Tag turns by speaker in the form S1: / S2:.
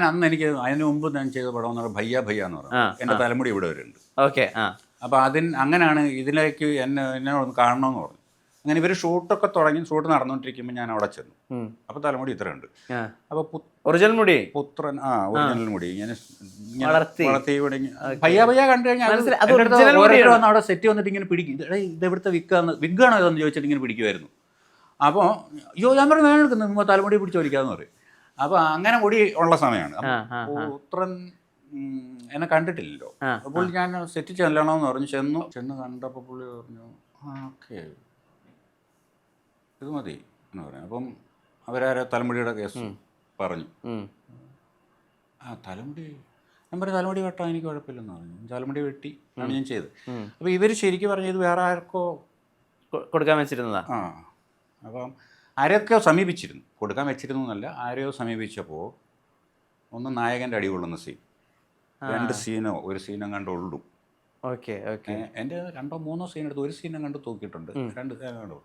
S1: ഞാൻ അന്ന് എനിക്ക് അതിന് മുമ്പ് ഞാൻ ചെയ്ത പടം എന്ന് പറഞ്ഞാൽ ഭയ്യ ഭയ്യ എന്ന് പറഞ്ഞു എന്റെ തലമുടി ഇവിടെ വരുന്നുണ്ട്
S2: ഓക്കെ അപ്പൊ
S1: അപ്പോൾ അതിന് അങ്ങനെയാണ് ഇതിലേക്ക് എന്നെ എന്നെ ഒന്ന് കാണണമെന്ന് പറഞ്ഞു. അങ്ങനെ ഇവർ ഷൂട്ടൊക്കെ തുടങ്ങി ഷൂട്ട് നടന്നുകൊണ്ടിരിക്കുമ്പോൾ ഞാൻ അവിടെ ചെന്നു.
S2: അപ്പൊ
S1: അപ്പോൾ തലമുടി ഇത്ര
S2: ഉണ്ട്.
S1: അപ്പോൾ
S2: ഒറിജിനൽ മുടി?
S1: പുത്രൻ ആ ഒറിജിനൽ മുടി. ഇങ്ങനെ
S2: വളർത്തി.
S1: ഭയ്യ ഭയ്യ കണ്ടു കഴിഞ്ഞാൽ ഓരോരുത്തർ. വന്ന് അവിടെ സെറ്റ് വന്നിട്ട് ഇങ്ങനെ പിടിക്കും. ഇത് എവിടുത്തെ വിക്കാന്ന് വിഗ്ഗാണോ ഇതെന്ന് ചോദിച്ചിട്ട് ഇങ്ങനെ പിടിക്കുമായിരുന്നു അപ്പോൾ യോ ഞാൻ പറഞ്ഞു വേണം എടുക്കുന്നു. നിങ്ങൾ തലമുടി പിടിച്ച് പറയും. അപ്പോൾ അങ്ങനെ കൂടി ഉള്ള സമയമാണ്. പുത്രൻ എന്നെ കണ്ടിട്ടില്ലല്ലോ. അപ്പോൾ ഞാൻ സെറ്റ് ചെല്ലണമെന്ന് പറഞ്ഞു. ചെന്നു ചെന്ന് കണ്ടപ്പോൾ പുള്ളി പറഞ്ഞു ഓക്കെ. ഇത് മതി എന്ന് പറഞ്ഞു. അപ്പം അവരാരോ തലമുടിയുടെ കേസ് പറഞ്ഞു. ആ തലമുടി ഞാൻ പറഞ്ഞു തലമുടി വെട്ടാൻ എനിക്ക് കുഴപ്പമില്ലെന്ന് പറഞ്ഞു. തലമുടി വെട്ടി ആണ് ഞാൻ ചെയ്തത്.
S2: അപ്പൊ
S1: അപ്പോൾ ഇവർ ശരിക്കും പറഞ്ഞു ഇത് വേറെ ആർക്കോ
S2: കൊടുക്കാൻ വെച്ചിരുന്നതാ?
S1: ആ. അപ്പം ആരെയൊക്കെയോ സമീപിച്ചിരുന്നു? കൊടുക്കാൻ വെച്ചിരുന്നു എന്നല്ല ആരെയോ സമീപിച്ചപ്പോൾ ഒന്ന് നായകന്റെ അടി കൊള്ളുന്ന സീൻ രണ്ട് സീനോ ഒരു സീനോ കണ്ടുള്ളൂ
S2: ഓക്കെ ഓക്കെ.
S1: എന്റെ രണ്ടോ മൂന്നോ സീൻ എടുത്ത് ഒരു സീനും കണ്ട് തൂക്കിയിട്ടുണ്ട്. രണ്ട് സീൻ കണ്ടു